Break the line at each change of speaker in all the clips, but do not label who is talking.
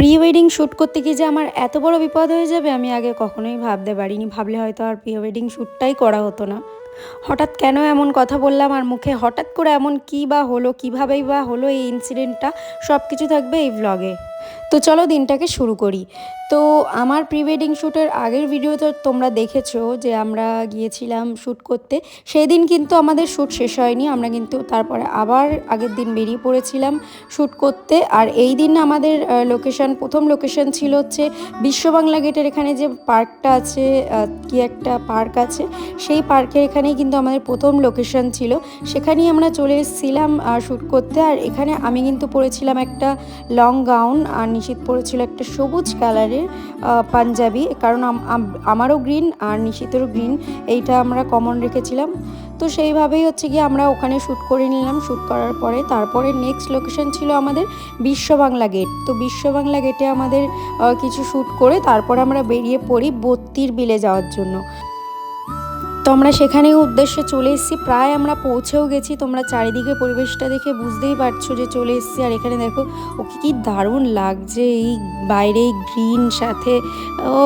Pre wedding shoot করতে গিয়ে যে আমার এত বড় বিপদ হয়ে যাবে, আমি আগে কখনোই ভাবতে পারিনি। ভাবলে হয়তো আর প্রি ওয়েডিং শ্যুটটাই করা হতো না। হঠাৎ কেন এমন কথা বললাম আর মুখে হঠাৎ করে এমন কী বা হলো, কীভাবেই বা হলো এই ইনসিডেন্টটা সব কিছু থাকবে এই ব্লগে তো চলো দিনটাকে শুরু করি। তো আমার প্রি ওয়েডিং শ্যুটের আগের ভিডিও তো তোমরা দেখেছ যে আমরা গিয়েছিলাম শ্যুট করতে। সেই দিন কিন্তু আমাদের শ্যুট শেষ হয়নি, আমরা কিন্তু তারপরে আবার আগের দিন বেরিয়ে পড়েছিলাম শ্যুট করতে। আর এই দিন আমাদের লোকেশন প্রথম লোকেশন ছিল হচ্ছে বিশ্ব বাংলা গেটের এখানে যে পার্কটা আছে কি একটা পার্ক আছে, সেই পার্কের এখানেই কিন্তু আমাদের প্রথম লোকেশন ছিল। সেখানেই আমরা চলে এসেছিলাম শ্যুট করতে। আর এখানে আমি কিন্তু পরেছিলাম একটা লং গাউন আর নিশিত পরেছিল একটা সবুজ কালারের পাঞ্জাবি, কারণ আম- আম- আমারও গ্রিন আর নিশিতেরও গ্রিন, এইটা আমরা কমন রেখেছিলাম। তো সেইভাবেই হচ্ছে গিয়ে আমরা ওখানে শ্যুট করে নিলাম। শ্যুট করার পরে তারপরে নেক্সট লোকেশন ছিল আমাদের বিশ্ব বাংলা গেট তো বিশ্ব বাংলা গেটে আমাদের কিছু শ্যুট করে তারপরে আমরা বেরিয়ে পড়ি বত্তির বিলে যাওয়ার জন্য। তো আমরা সেখানেই উদ্দেশ্যে চলে এসেছি। প্রায় আমরা পৌঁছেও গেছি। তোমরা চারিদিকে পরিবেশটা দেখে বুঝতেই পারছ যে চলে এসেছি। আর এখানে দেখো, ওকে কি দারুণ লাগছে। এই বাইরে গ্রিন সাথে ও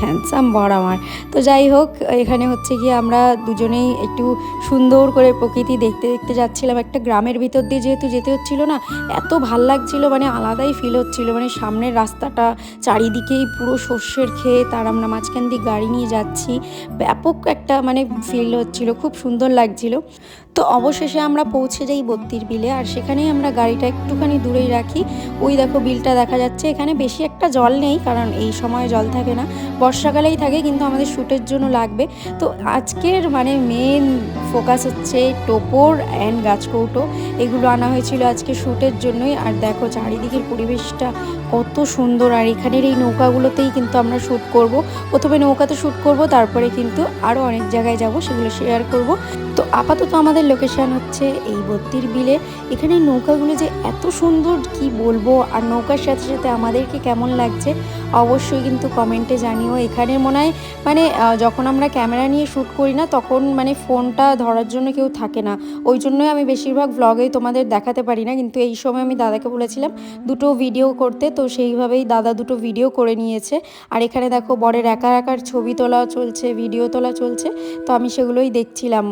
হ্যান্ডসাম বর আমার। তো যাই হোক, এখানে হচ্ছে গিয়ে আমরা দুজনেই একটু সুন্দর করে প্রকৃতি দেখতে দেখতে যাচ্ছিলাম। একটা গ্রামের ভিতর দিয়ে যেহেতু যেতে হচ্ছিল না, এত ভালো লাগছিল মানে আলাদাই ফিল হচ্ছিল। মানে সামনের রাস্তাটা চারিদিকেই পুরো শস্যের ক্ষেত, আর আমরা মাঝখান দিয়ে গাড়ি নিয়ে যাচ্ছি। ব্যাপক একটা মানে ফিল হচ্ছিল, খুব সুন্দর লাগছিল। তো অবশেষে আমরা পৌঁছে যাই বত্তির বিলে, আর সেখানেই আমরা গাড়িটা একটুখানি দূরেই রাখি। ওই দেখো বিলটা দেখা যাচ্ছে, এখানে বেশি একটা জল নেই, কারণ এই সময় জল থাকে না। বর্ষাকালেই থাকে, কিন্তু আমাদের শ্যুটের জন্য লাগবে। তো আজকের মানে মেন ফোকাস হচ্ছে টোপর অ্যান্ড গাছকৌটো। এগুলো আনা হয়েছিল আজকে শ্যুটের জন্যই। আর দেখো চারিদিকের পরিবেশটা কত সুন্দর। আর এখানের এই নৌকাগুলোতেই কিন্তু আমরা শ্যুট করব। প্রথমে নৌকাতে শ্যুট করব, তারপরে কিন্তু আরও অনেক জায়গায় যাব, সেগুলো শেয়ার করব। তো আপাতত আমাদের লোকেশান হচ্ছে এই বত্তির বিলে। এখানে নৌকাগুলো যে এত সুন্দর, কি বলব? আর নৌকার সাথে সাথে আমাদেরকে কেমন লাগছে? অবশ্যই কিন্তু কমেন্টে জানিও। এখানের মনে হয় মানে যখন আমরা ক্যামেরা নিয়ে শ্যুট করি না, তখন মানে ফোনটা ধরার জন্য কেউ থাকে না। ওই জন্যই আমি বেশিরভাগ ব্লগেই তোমাদের দেখাতে পারি না। কিন্তু এই সময় আমি দাদাকে বলেছিলাম, দুটো ভিডিও করতে। তো সেইভাবেই দাদা দুটো ভিডিও করে নিয়েছে। আর এখানে দেখো, বরের একা একার ছবি তোলা চলছে ভিডিও তোলা চলছে। তো আমি সেগুলোই দেখছিলাম।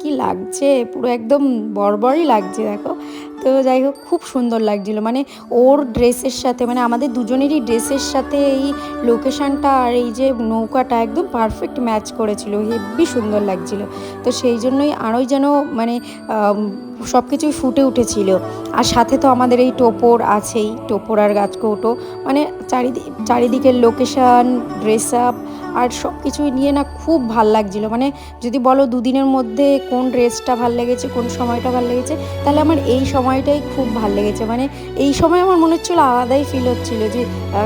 কি লাগছে? পুরো একদম বড়বড়ই লাগছে, দেখো। তো যাই হোক, খুব সুন্দর লাগছিল। মানে ওর ড্রেসের সাথে মানে আমাদের দুজনেরই ড্রেসের সাথে এই লোকেশানটা আর এই যে নৌকাটা একদম পারফেক্ট ম্যাচ করেছিল। হেব্বি সুন্দর লাগছিল। তো সেই জন্যই আরোই যেন মানে সব কিছুই ফুটে উঠেছিল। আর সাথে তো আমাদের এই টোপর আছেই, টোপর আর গাছকৌটো মানে চারিদিক চারিদিকের লোকেশান ড্রেস আপ আর সব কিছুই নিয়ে না খুব ভালো লাগছিল। মানে যদি বলো দুদিনের মধ্যে কোন ড্রেসটা ভালো লেগেছে, কোন সময়টা ভালো লেগেছে, তাহলে আমার এই সময়টাই খুব ভালো লেগেছে। মানে এই সময় আমার মনে হচ্ছিল আলাদাই ফিল হচ্ছিল যে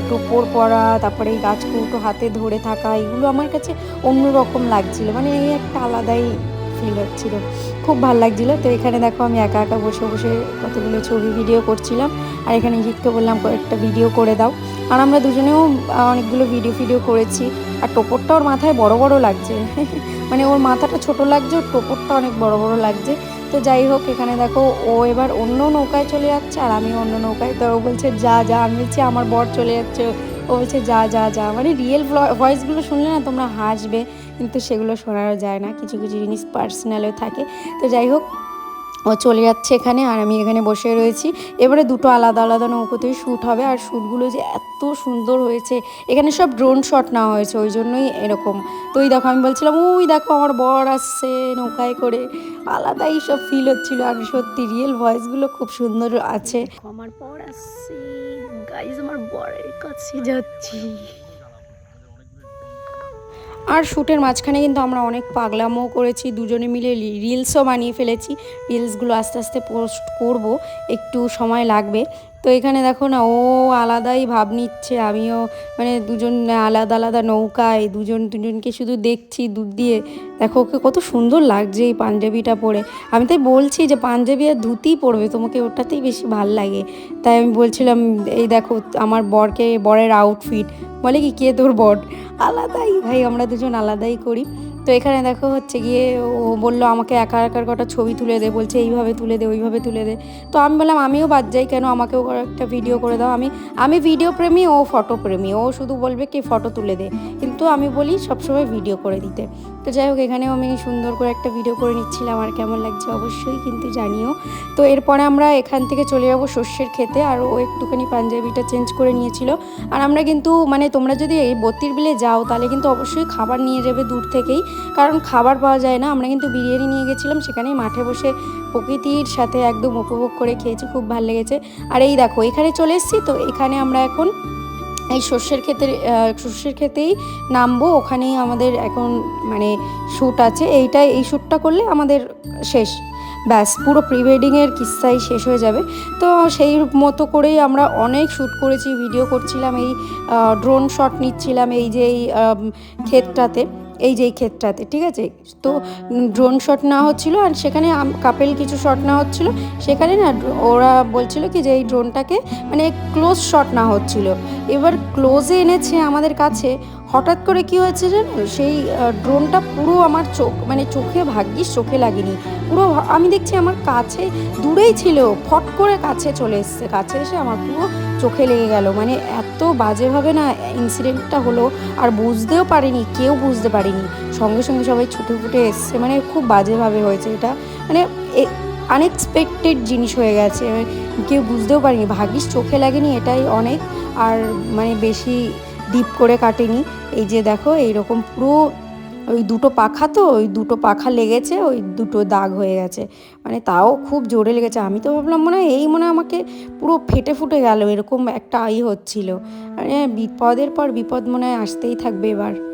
টোপর পরা, তারপরে এই গাছকৌটো হাতে ধরে থাকা, এগুলো আমার কাছে অন্যরকম লাগছিল। মানে এই একটা আলাদাই ফিল হচ্ছিল। খুব ভালো লাগছিল। তো এখানে দেখো আমি একা একা বসে বসে কতগুলো ছবি ভিডিও করছিলাম। আর এখানে হিটকে বললাম একটা ভিডিও করে দাও। আর আমরা দুজনেও অনেকগুলো ভিডিও ফিডিও করেছি। আর টোপরটা ওর মাথায় বড় বড় লাগছে। মানে ওর মাথাটা ছোট লাগছে, ওর টোপরটা অনেক বড় বড় লাগছে। তো যাই হোক, এখানে দেখো, ও এবার অন্য নৌকায় চলে যাচ্ছে আর আমি অন্য নৌকায়। তো ও বলছে, যা যা। আমি বলছি, আমার বর চলে যাচ্ছে। ও বলছে, যা যা যা। মানে রিয়েল ভয়েসগুলো শুনলে না তোমরা হাসবে, কিন্তু সেগুলো শোনানো যায় না। কিছু কিছু জিনিস পার্সোনালও থাকে। তো যাই হোক ও চলে যাচ্ছে এখানে আর আমি এখানে বসে রয়েছি। এবারে দুটো আলাদা আলাদা নৌকোতেই শ্যুট হবে আর শ্যুটগুলো যে এত সুন্দর হয়েছে। এখানে সব ড্রোন শট নেওয়া হয়েছে, ওই জন্যই এরকম। তো ওই দেখো, আমি বলছিলাম ওই দেখো, আমার বর আসছে নৌকায় করে। আলাদাই সব ফিল হচ্ছিল। আর সত্যি রিয়েল ভয়েসগুলো খুব সুন্দর আছে। আমার বর আসছে। গাইজ আমার বরের কাছে যাচ্ছি। আর শ্যুটের মাঝখানে কিন্তু আমরা অনেক পাগলামও করেছি, দুজনে মিলে রিলসও বানিয়ে ফেলেছি। রিলসগুলো আস্তে আস্তে পোস্ট করব, একটু সময় লাগবে। তো এখানে দেখো না, ও আলাদাই ভাব নিচ্ছে। আমিও মানে দুজন আলাদা আলাদা নৌকায়, দুজন দুজনকে শুধু দেখছি দূর দিয়ে। দেখো ওকে কত সুন্দর লাগছে এই পাঞ্জাবিটা পরে। আমি তাই বলছি যে পাঞ্জাবি আর ধুতি পরবে, তোমাকে ওটাতেই বেশি ভালো লাগে। তাই আমি বলছিলাম, এই দেখো আমার বরকে, বরের আউটফিট বলে কি, কে তোর বর? আলাদাই, ভাই, আমরা দুজন আলাদাই করি। তো এখানে দেখো হচ্ছে গিয়ে ও বলল, আমাকে একা একার কটা ছবি তুলে দে। বলছে, এইভাবে তুলে দে, ওইভাবে তুলে দে। তো আমি বললাম, আমিও বাদ যাই কেন? আমাকেও একটা ভিডিও করে দাও। আমি আমি ভিডিও প্রেমী, ও ফটো প্রেমী। ও শুধু বলবে কি ফটো তুলে দে। কিন্তু আমি বলি, সবসময় ভিডিও করে দিতে। তো যাই হোক, এখানেও আমি সুন্দর করে একটা ভিডিও করে নিচ্ছিলাম। আর কেমন লাগছে অবশ্যই কিন্তু জানিও। তো এরপরে আমরা এখান থেকে চলে যাব শস্যের খেতে আর ও একটুখানি পাঞ্জাবিটা চেঞ্জ করে নিয়েছিল। আর আমরা কিন্তু মানে তোমরা যদি এই বত্তির বিলে যাও, তাহলে কিন্তু অবশ্যই খাবার নিয়ে যাবে দূর থেকেই। কারণ খাবার পাওয়া যায় না। আমরা কিন্তু বিরিয়ানি নিয়ে গেছিলাম, সেখানেই মাঠে বসে প্রকৃতির সাথে একদম উপভোগ করে খেয়েছি, খুব ভালো লেগেছে। আর এই দেখো, এখানে চলে এসেছি তো, এখানে আমরা এখন এই শস্যের ক্ষেতে শস্যের ক্ষেতেই নামবো। ওখানেই আমাদের এখন মানে শ্যুট আছে। এইটাই, এই শ্যুটটা করলে আমাদের শেষ। ব্যাস, পুরো প্রি ওয়েডিংয়ের কিস্সাই শেষ হয়ে যাবে। তো সেই মতো করেই আমরা অনেক শ্যুট করেছি, ভিডিও করছিলাম, এই ড্রোন শট নিচ্ছিলাম, এই যে এই ক্ষেতটাতে। এই যে এই ক্ষেতটাতে ঠিক আছে? তো ড্রোন শট নেওয়া হচ্ছিল আর সেখানে কাপেল কিছু শট নেওয়া হচ্ছিল। সেখানে না ওরা বলছিল কি যে এই ড্রোনটাকে মানে ক্লোজ শট না হচ্ছিল। এবার ক্লোজে এনেছে আমাদের কাছে, হঠাৎ করে কি হয়েছে জানো? সেই ড্রোনটা পুরো আমার চোখ মানে চোখে ভাগ্যিস, চোখে লাগেনি। পুরো আমি দেখছি আমার কাছে দূরেই ছিল, ফট করে কাছে চলে এসছে, কাছে এসে আমার পুরো চোখে লেগে গেল। মানে এত বাজেভাবে না ইনসিডেন্টটা হলো, আর বুঝতেও পারিনি, কেউ বুঝতে পারিনি। সঙ্গে সঙ্গে সবাই ছুটে ফুটে এসছে মানে খুব বাজেভাবে হয়েছে এটা। মানে আনএক্সপেক্টেড জিনিস হয়ে গেছে কেউ বুঝতেও পারিনি। ভাগ্যিস চোখে লাগেনি, এটাই অনেক। আর মানে বেশি ডিপ করে কাটেনি। এই যে দেখো, এইরকম পুরো ওই দুটো পাখা তো, ওই দুটো পাখা লেগেছে, ওই দুটো দাগ হয়ে গেছে। মানে তাও খুব জোরে লেগেছে। আমি তো ভাবলাম মনে হয় এই মনে আমাকে পুরো ফেটে ফুটে গেল, এরকম একটা আই হচ্ছিল। মানে বিপদের পর বিপদ মনে হয় আসতেই থাকবে এবার।